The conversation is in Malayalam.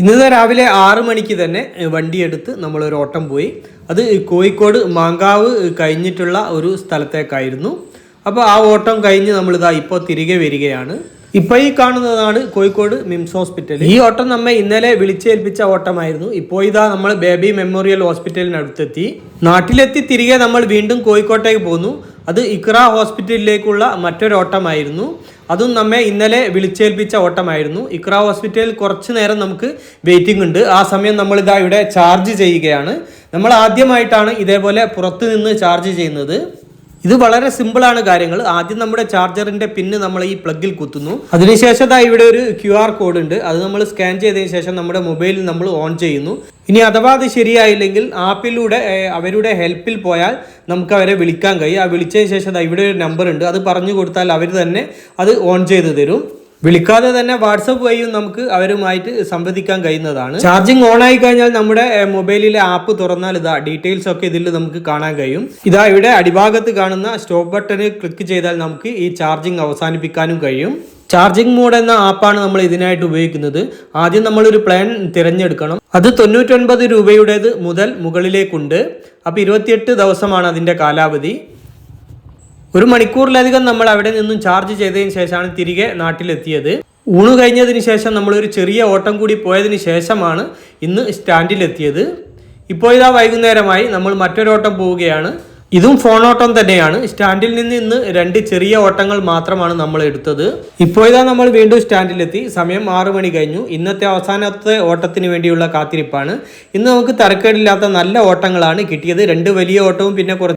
ഇന്നത്തെ രാവിലെ ആറ് മണിക്ക് തന്നെ വണ്ടിയെടുത്ത് നമ്മളൊരു ഓട്ടം പോയി. അത് കോഴിക്കോട് മാങ്കാവ് കഴിഞ്ഞിട്ടുള്ള ഒരു സ്ഥലത്തേക്കായിരുന്നു. അപ്പോൾ ആ ഓട്ടം കഴിഞ്ഞ് നമ്മളിതാ ഇപ്പോൾ തിരികെ വരികയാണ്. ഇപ്പോൾ ഈ കാണുന്നതാണ് കോഴിക്കോട് മിംസ് ഹോസ്പിറ്റൽ. ഈ ഓട്ടം നമ്മെ ഇന്നലെ വിളിച്ചേൽപ്പിച്ച ഓട്ടമായിരുന്നു. ഇപ്പോൾ ഇതാ നമ്മൾ ബേബി മെമ്മോറിയൽ ഹോസ്പിറ്റലിനടുത്തെത്തി. നാട്ടിലെത്തി തിരികെ നമ്മൾ വീണ്ടും കോഴിക്കോട്ടേക്ക് പോന്നു. അത് ഇക്ര ഹോസ്പിറ്റലിലേക്കുള്ള മറ്റൊരു ഓട്ടമായിരുന്നു. അതും നമ്മെ ഇന്നലെ വിളിച്ചേൽപ്പിച്ച ഓട്ടമായിരുന്നു. ഇക്ര ഹോസ്പിറ്റലിൽ കുറച്ച് നേരം നമുക്ക് വെയിറ്റിംഗ് ഉണ്ട്. ആ സമയം നമ്മൾ ഇതാ ഇവിടെ ചാർജ് ചെയ്യുകയാണ്. നമ്മൾ ആദ്യമായിട്ടാണ് ഇതേപോലെ പുറത്ത് നിന്ന് ചാർജ് ചെയ്യുന്നത്. ഇത് വളരെ സിമ്പിൾ ആണ് കാര്യങ്ങൾ. ആദ്യം നമ്മുടെ ചാർജറിന്റെ പിന്ന് നമ്മൾ ഈ പ്ലഗിൽ കുത്തുന്നു. അതിനുശേഷം ദാ ഇവിടെ ഒരു ക്യു ആർ കോഡ് ഉണ്ട്. അത് നമ്മൾ സ്കാൻ ചെയ്തതിന് ശേഷം നമ്മുടെ മൊബൈലിൽ നമ്മൾ ഓൺ ചെയ്യുന്നു. ഇനി അഥവാ അത് ശരിയായില്ലെങ്കിൽ ആപ്പിലൂടെ അവരുടെ ഹെൽപ്പിൽ പോയാൽ നമുക്ക് അവരെ വിളിക്കാൻ കഴിയും. ആ വിളിച്ചതിന് ശേഷം ഇവിടെ ഒരു നമ്പർ ഉണ്ട്. അത് പറഞ്ഞു കൊടുത്താൽ അവർ തന്നെ അത് ഓൺ ചെയ്ത് തരും. വിളിക്കാതെ തന്നെ വാട്സപ്പ് വഴിയും നമുക്ക് അവരുമായിട്ട് സംവദിക്കാൻ കഴിയുന്നതാണ്. ചാർജിങ് ഓൺ ആയി കഴിഞ്ഞാൽ നമ്മുടെ മൊബൈലിലെ ആപ്പ് തുറന്നാൽ ഇതാ ഡീറ്റെയിൽസ് ഒക്കെ ഇതിൽ നമുക്ക് കാണാൻ കഴിയും. ഇതാ ഇവിടെ അടിഭാഗത്ത് കാണുന്ന സ്റ്റോപ്പ് ബട്ടണിൽ ക്ലിക്ക് ചെയ്താൽ നമുക്ക് ഈ ചാർജിങ് അവസാനിപ്പിക്കാനും കഴിയും. ചാർജിങ് മോഡ് എന്ന ആപ്പാണ് നമ്മൾ ഇതിനായിട്ട് ഉപയോഗിക്കുന്നത്. ആദ്യം നമ്മളൊരു പ്ലാൻ തിരഞ്ഞെടുക്കണം. അത് തൊണ്ണൂറ്റൊൻപത് രൂപയുടേത് മുതൽ മുകളിലേക്കുണ്ട്. അപ്പോൾ ഇരുപത്തിയെട്ട് ദിവസമാണ് അതിന്റെ കാലാവധി. ഒരു മണിക്കൂറിലധികം നമ്മൾ അവിടെ നിന്നും ചാർജ് ചെയ്തതിന് ശേഷമാണ് തിരികെ നാട്ടിലെത്തിയത്. ഊണ് കഴിഞ്ഞതിന് ശേഷം നമ്മൾ ഒരു ചെറിയ ഓട്ടം കൂടി പോയതിന് ശേഷമാണ് ഇന്ന് സ്റ്റാൻഡിലെത്തിയത്. ഇപ്പോൾ ഇതാ വൈകുന്നേരമായി നമ്മൾ മറ്റൊരോട്ടം പോവുകയാണ്. ഇതും ഫോൺ ഓട്ടം തന്നെയാണ്. സ്റ്റാൻഡിൽ നിന്ന് ഇന്ന് രണ്ട് ചെറിയ ഓട്ടങ്ങൾ മാത്രമാണ് നമ്മൾ എടുത്തത്. ഇപ്പോൾ ഇതാ നമ്മൾ വീണ്ടും സ്റ്റാൻഡിലെത്തി. സമയം ആറ് മണി കഴിഞ്ഞു. ഇന്നത്തെ അവസാനത്തെ ഓട്ടത്തിന് വേണ്ടിയുള്ള കാത്തിരിപ്പാണ്. ഇന്ന് നമുക്ക് തരക്കേടില്ലാത്ത നല്ല ഓട്ടങ്ങളാണ് കിട്ടിയത്. രണ്ട് വലിയ ഓട്ടവും പിന്നെ കുറച്ച്